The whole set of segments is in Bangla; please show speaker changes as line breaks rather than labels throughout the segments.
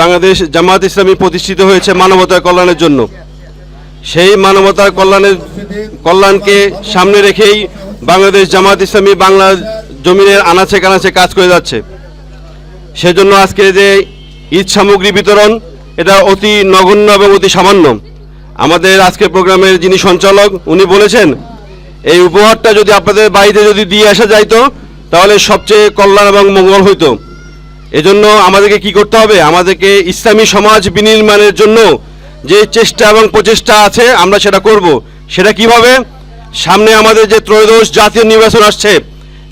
বাংলাদেশ জামাত ইসলামী প্রতিষ্ঠিত হয়েছে মানবতার কল্যাণের জন্য। সেই মানবতার কল্যাণের, কল্যাণকে সামনে রেখেই বাংলাদেশ জামাত ইসলামী বাংলা জমিনের আনাচে কানাচে কাজ করে যাচ্ছে। সেজন্য আজকে যে ঈদ সামগ্রী বিতরণ, এটা অতি নগণ্য এবং অতি সামান্য। আমাদের আজকের প্রোগ্রামের যিনি সঞ্চালক, উনি বলেছেন, এই উপহারটা যদি আপনাদের বাড়িতে যদি দিয়ে আসা যাইতো, তাহলে সবচেয়ে কল্যাণ এবং মঙ্গল হইতো। এজন্য আমাদেরকে কি করতে হবে? আমাদেরকে ইসলামী সমাজ বিনির্মাণের জন্য যে চেষ্টা এবং প্রচেষ্টা আছে, আমরা সেটা করব। সেটা কীভাবে? সামনে আমাদের যে ত্রয়োদশ জাতীয় নির্বাচন আসছে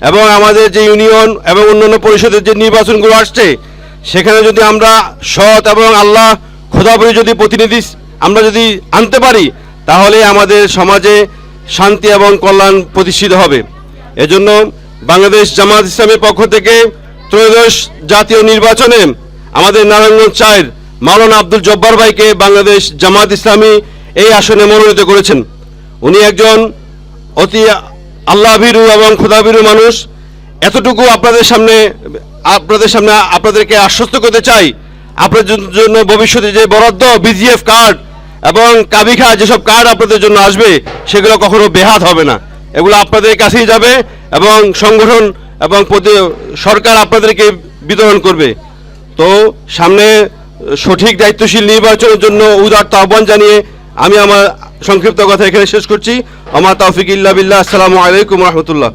এবং আমাদের যে ইউনিয়ন এবং অন্যান্য পরিষদের যে নির্বাচনগুলো আসছে, সেখানে যদি আমরা সৎ এবং আল্লাহ খোদাবরি যদি প্রতিনিধি আমরা যদি আনতে পারি, তাহলে আমাদের সমাজে শান্তি এবং কল্যাণ প্রতিষ্ঠিত হবে। এজন্য বাংলাদেশ জামাত ইসলামের পক্ষ থেকে ত্রয়োদশ জাতীয় নির্বাচনে আমাদের নারায়ণগঞ্জ চায়ের মাওলানা আব্দুল জব্বার ভাইকে বাংলাদেশ জামাত ইসলামী এই আসনে মনোনীত করেছেন। উনি একজন অতি আল্লাহভীরু এবং খোদাভীরু মানুষ। এতটুকু আপনাদের সামনে আপনাদের সামনে আপনাদেরকে আশ্বস্ত করতে চাই। আপনাদের জন্য ভবিষ্যতে যে বরাদ্দ বিজিএফ কার্ড এবং কাবিখা যেসব কার্ড আপনাদের জন্য আসবে, সেগুলো কখনো বেহাত হবে না। এগুলো আপনাদের কাছেই যাবে এবং সংগঠন এবং প্রতি- সরকার আপনাদেরকে বিতরণ করবে। তো সামনে সঠিক দায়িত্বশীল নির্বাচনের জন্য উদার্ত আহ্বান জানিয়ে আমি আমার সংক্ষিপ্ত কথা এখানে শেষ করছি। আমার তাফিক ইল্লা বিল্লাহ। আসসালামু আলাইকুম রহমতুল্লাহ।